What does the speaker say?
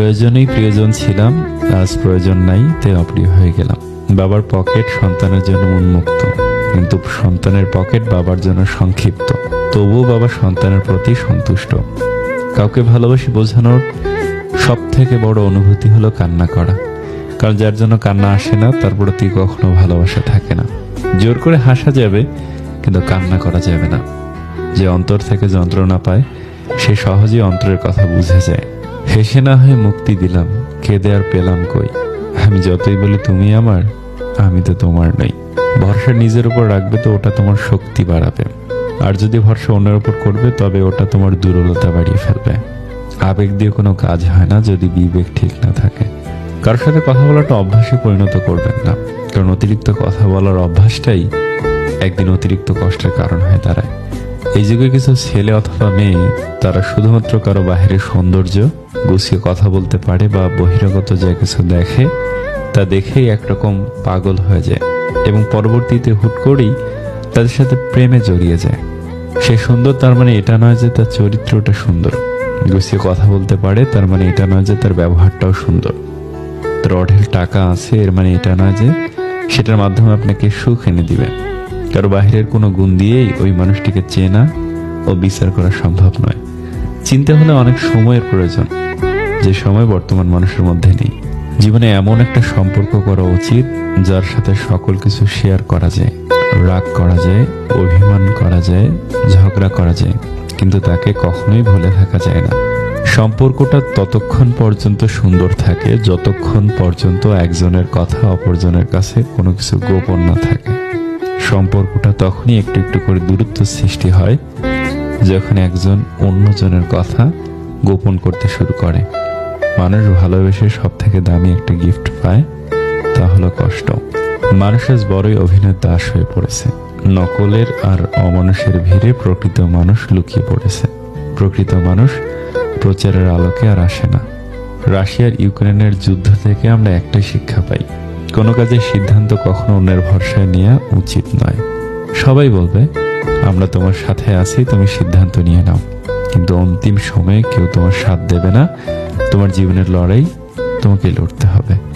প্রয়োজনেই প্রিয়জন ছিলাম, আজ প্রয়োজন নাই তাই অপ্রিয় হয়ে গেলাম। বাবার পকেট সন্তানের জন্য উন্মুক্ত, কিন্তু সন্তানের পকেট বাবার জন্য সংক্ষিপ্ত। তবুও বাবা সন্তানের প্রতি সন্তুষ্ট। কাউকে ভালোবাসি বোঝানোর সব থেকে বড় অনুভূতি হলো কান্না করা। কারণ যার জন্য কান্না আসে না, তার প্রতি কখনো ভালোবাসা থাকে না। জোর করে হাসা যাবে, কিন্তু কান্না করা যাবে না। যে অন্তর থেকে যন্ত্রণা পায়, সে সহজেই অন্তরের কথা বুঝে যায়। হেসে না হয়ে মুক্তি দিলাম, খেদে আর পেলাম কই? আমি যতই বলি তুমি আমার, আমি তো তোমার নই। ভরসা নিজের উপর রাখবে তো ওটা তোমার শক্তি বাড়াবে। আর যদি ভরসা অন্যের উপর করবে, তবে ওটা তোমার দুর্বলতা বাড়িয়ে ফেলবে। আবেগ দিয়ে কোনো কাজ হয় না যদি বিবেক ঠিক না থাকে। কারোর সাথে কথা বলাটা অভ্যাসে পরিণত করবেন না। কারণ অতিরিক্ত কথা বলার অভ্যাসটাই একদিন অতিরিক্ত কষ্টের কারণ হয়ে দাঁড়ায়। এই যুগে কিছু ছেলে অথবা মেয়ে, তারা শুধুমাত্র কারও বাহিরের সৌন্দর্য, গুছিয়ে কথা বলতে পারে বা বহিরাগত যা কিছু দেখে, তা দেখেই একরকম পাগল হয়ে যায় এবং পরবর্তীতে হুট করেই তাদের সাথে প্রেমে জড়িয়ে যায়। সে সুন্দর তার মানে এটা নয় যে তার চরিত্রটা সুন্দর। গুছিয়ে কথা বলতে পারে তার মানে এটা নয় যে তার ব্যবহারটাও সুন্দর। তার অঢেল টাকা আছে, এর মানে এটা নয় যে সেটার মাধ্যমে আপনাকে সুখ এনে দিবে। কারও বাহিরের কোনো গুণ দিয়েই ওই মানুষটিকে চেনা ও বিচার করা সম্ভব নয়। চিনতে হলে অনেক সময়ের প্রয়োজন, যে সময় বর্তমান মানুষের মধ্যে নেই। জীবনে এমন একটা সম্পর্ক করা উচিত, যার সাথে সকল কিছু শেয়ার করা যায়। রাগ করা যায়, অভিমান করা যায়, ঝগড়া করা যায়, কিন্তু তাকে কখনোই ভুলে থাকা যায় না। সম্পর্কটা ততক্ষণ পর্যন্ত সুন্দর থাকে, যতক্ষণ পর্যন্ত একজনের কথা অপরজনের কাছে কোনো কিছু গোপন না থাকে। সম্পর্কটা তখনই একটু একটু করে দূরত্ব সৃষ্টি হয়, যখন একজন অন্যজনের কথা গোপন করতে শুরু করে। মানুষ ভালোবেসে সব থেকে দামি একটা গিফট পায়, তা হলো কষ্ট। মানুষ আজ বড়ই অভিনয় দাস হয়ে পড়েছে। নকলের আর অমানুষের ভিড়ে প্রকৃত মানুষ লুকিয়ে পড়েছে। প্রকৃত মানুষ প্রচারের আলোকে আর আসে না। রাশিয়ার ইউক্রেনের যুদ্ধ থেকে আমরা একটাই শিক্ষা পাই কোনো কাজের সিদ্ধান্ত কখনো অন্যের ভরসায় নেওয়া উচিত নয়। সবাই বলবে, আমরা তোমার সাথে আছি, তুমি সিদ্ধান্ত নিয়ে নাও। কিন্তু অন্তিম সময়ে কেউ তোমার সাথ দেবে না। তোমার জীবনের লড়াই তোমাকে লড়তে হবে।